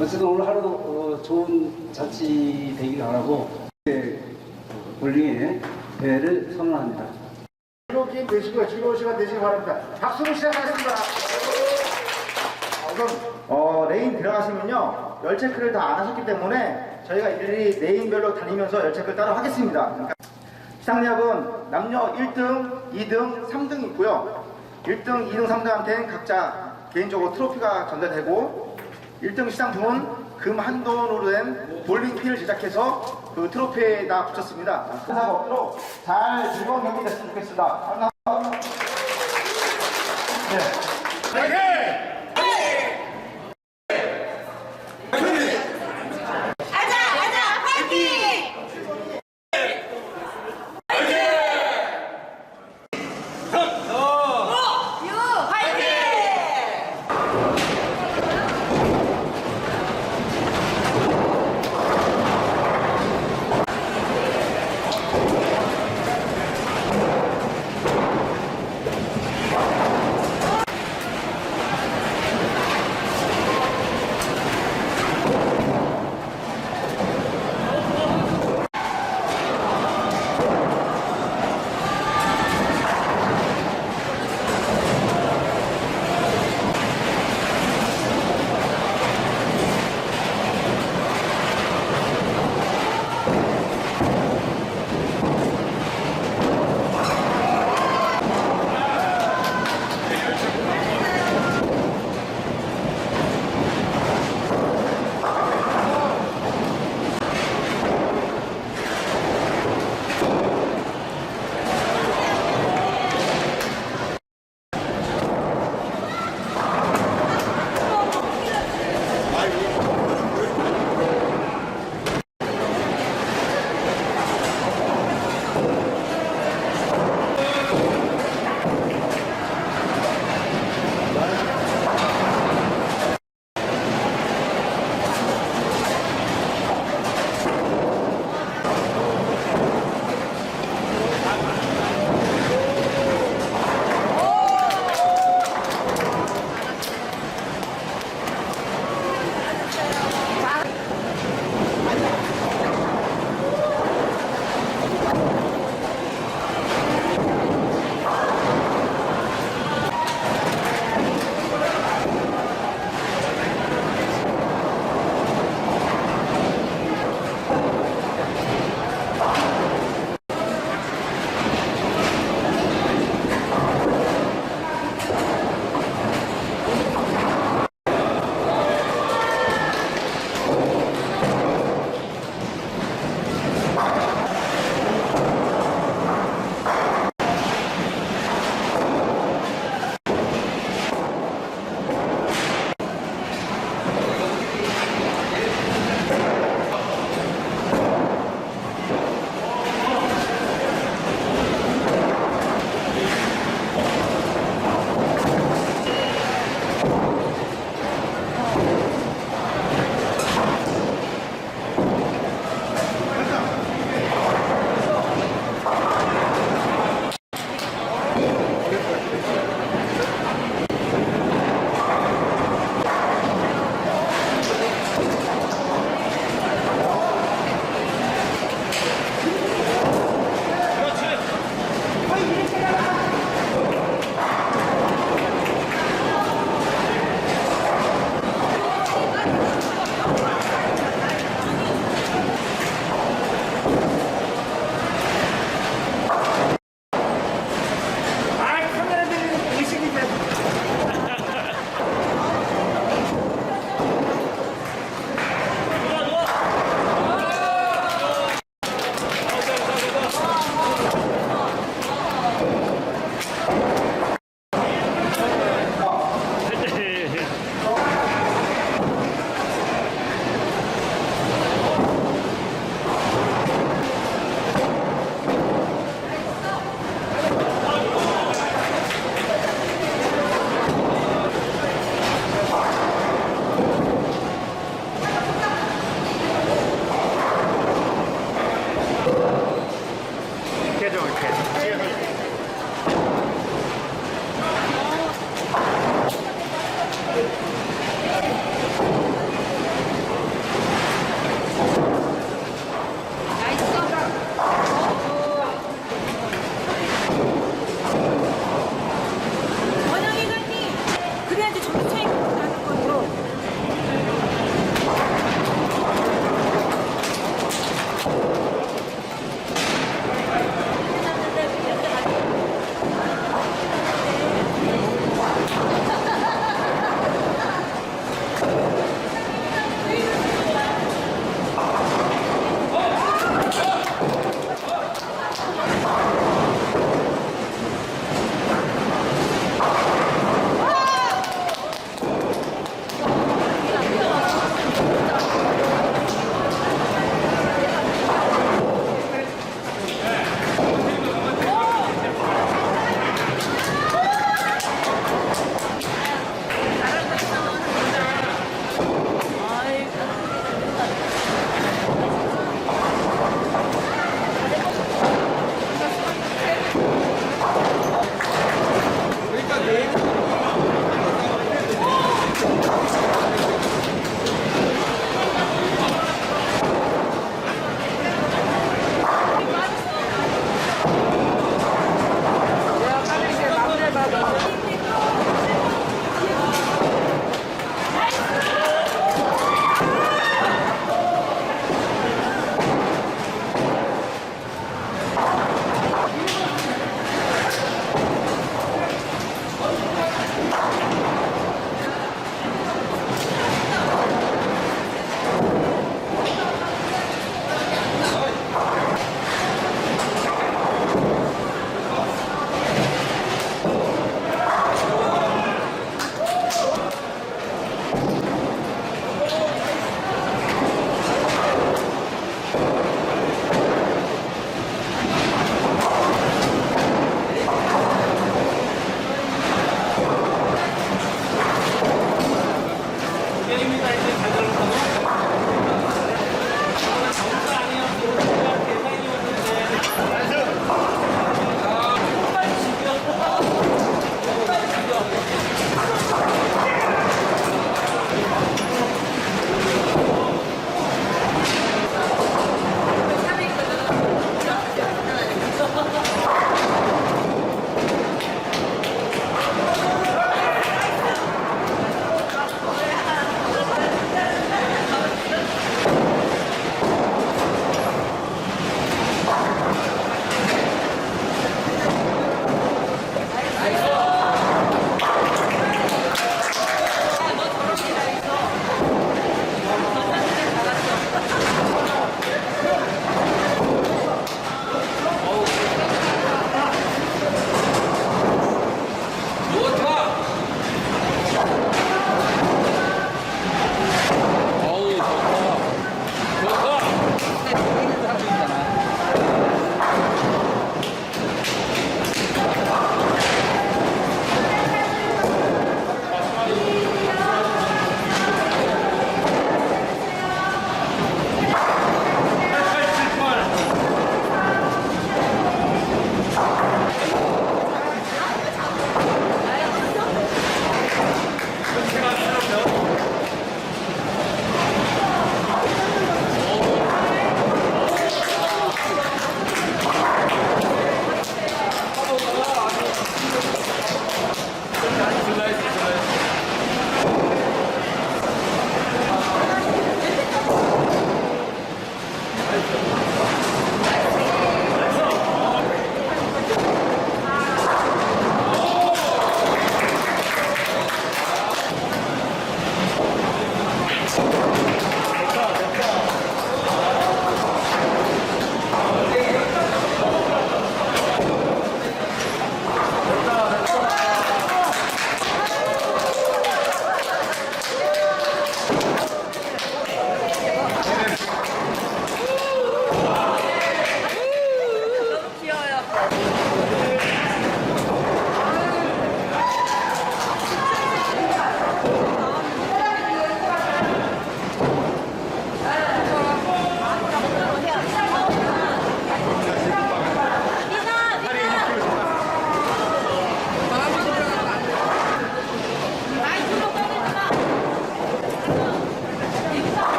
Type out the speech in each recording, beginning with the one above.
어쨌든 오늘 하루도 어, 좋은 잔치 되길 바라고 네, 볼링의 대회를 선언합니다. 즐거운 되시고 즐거운 시간 되시기 바랍니다. 박수로 시작하겠습니다. 아, 우선 어, 레인 들어가시면요 열 체크를 다 안 하셨기 때문에 저희가 일일이 레인별로 다니면서 열 체크를 따로 하겠습니다. 시상리학은 남녀 1등, 2등, 3등이 있고요. 1등, 2등, 3등한테는 각자 개인적으로 트로피가 전달되고 1등 시상품은 금 한 돈으로 된 볼링핀을 제작해서 그 트로피에다 붙였습니다. 항상 없도록 잘 즐거운 경기 됐으면 좋겠습니다. 감사합니다. 네.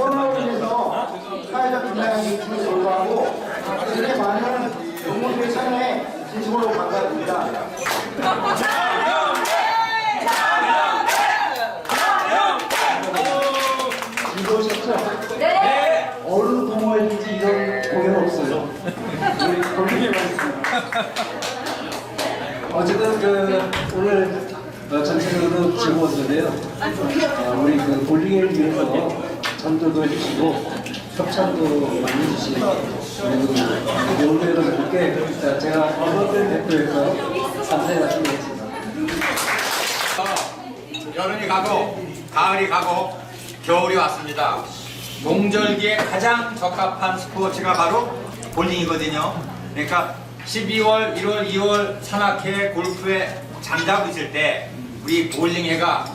코로나로 인해서 사회적 분량이 줄고하고 이렇게 많은 동물들의 참여에 진심으로 감사드립니다. 즐거우셨죠? 네. 어느 동호회인지 이런 공연 없어요. 우리 거기에만 있습니다. 어쨌든 그 오늘 전체적으로 즐거웠는데요. 아, 우리 그 볼링을 위해서 전도도 해주시고 협찬도 많이 해주시고 그리고 오늘 여러분께 제가 대표해서 감사의 말씀 드리겠습니다. 여름이 가고 가을이 가고 겨울이 왔습니다. 동절기에 가장 적합한 스포츠가 바로 볼링이거든요. 그러니까 12월, 1월, 2월 산악회 골프에 장다고 있을 때 우리 볼링회가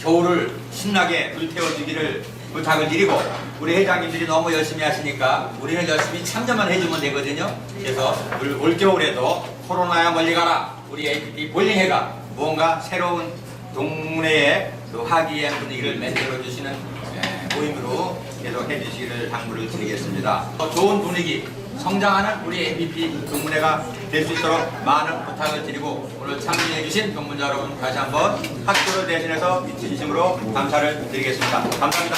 겨울을 신나게 불태워주기를 부탁을 드리고 우리 회장님들이 너무 열심히 하시니까 우리는 열심히 참여만 해주면 되거든요. 그래서 올, 올 겨울에도 코로나야 멀리 가라 우리 APP 볼링회가 무언가 새로운 동네의 그 화기애애한 분위기를 만들어 주시는 예, 모임으로 계속 해주시기를 당부를 드리겠습니다. 더 좋은 분위기, 성장하는 우리 APP 동문회가 될 수 있도록 많은 부탁을 드리고 오늘 참여해 주신 동문자 여러분 다시 한번 학교를 대신해서 진심으로 감사를 드리겠습니다. 감사합니다.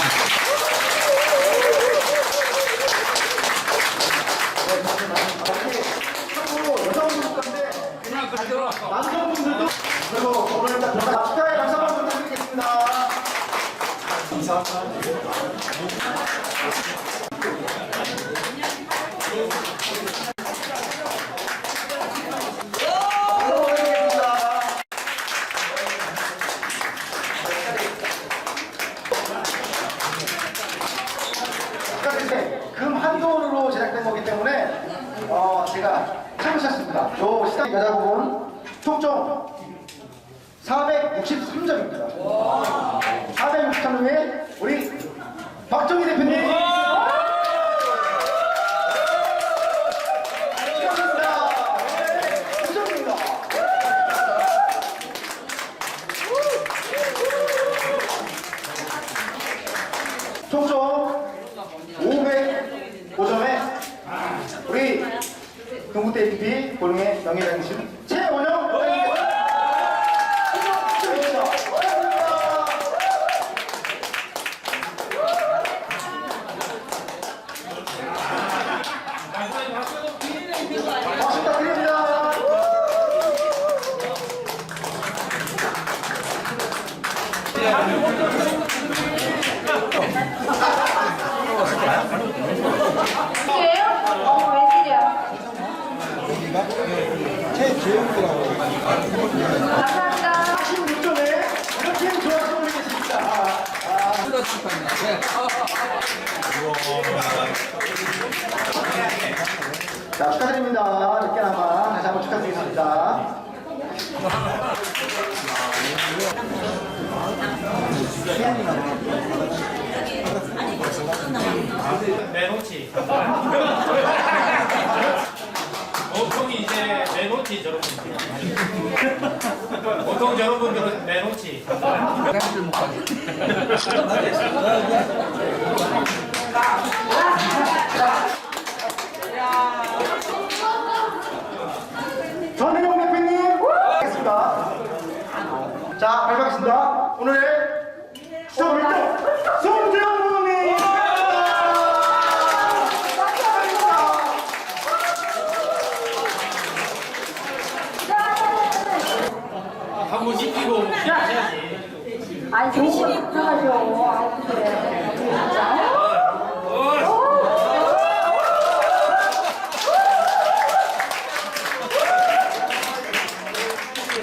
남성분들도 그리고 오늘 일단 축하의 부탁드리겠습니다. 그러니까 금 한도로 제작된 거기 때문에 어, 제가 참으셨습니다. 요 시당 여자분 총총 463점입니다. 463점에 우리 박정희 대표님 축하드립니다. 네, 축하드립니다. 총총 505점에 우리 동국대 TV 볼링의 명예장신 최원영. 웬일이에요? 어, 웬일이야. 감사합니다. 46점에 이렇게 좋아하시는 분이 계십니다. 자, 축하드립니다. 늦게나마 다시 한번 축하드리겠습니다. 매노치. 분들은 매노치. 전혜영 대표님, 하겠습니다. 자, 발표하겠습니다. 오늘의 시청 1등, 송재영 부모님! 한 번씩 끼고 해야지. 아니, 정신이 부탁하죠. 아, 그래. 진짜.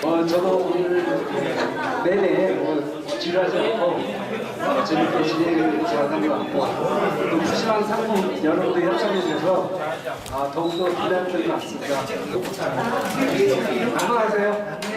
어, 저도 오늘 내내 뭐 지루하지 않고 어, 재밌게 진행을 제안한 게 많고 또 푸짐한 상품 여러분들 협찬해 주셔서 아, 더욱더 기대하는 점이 많습니다. 건강하세요.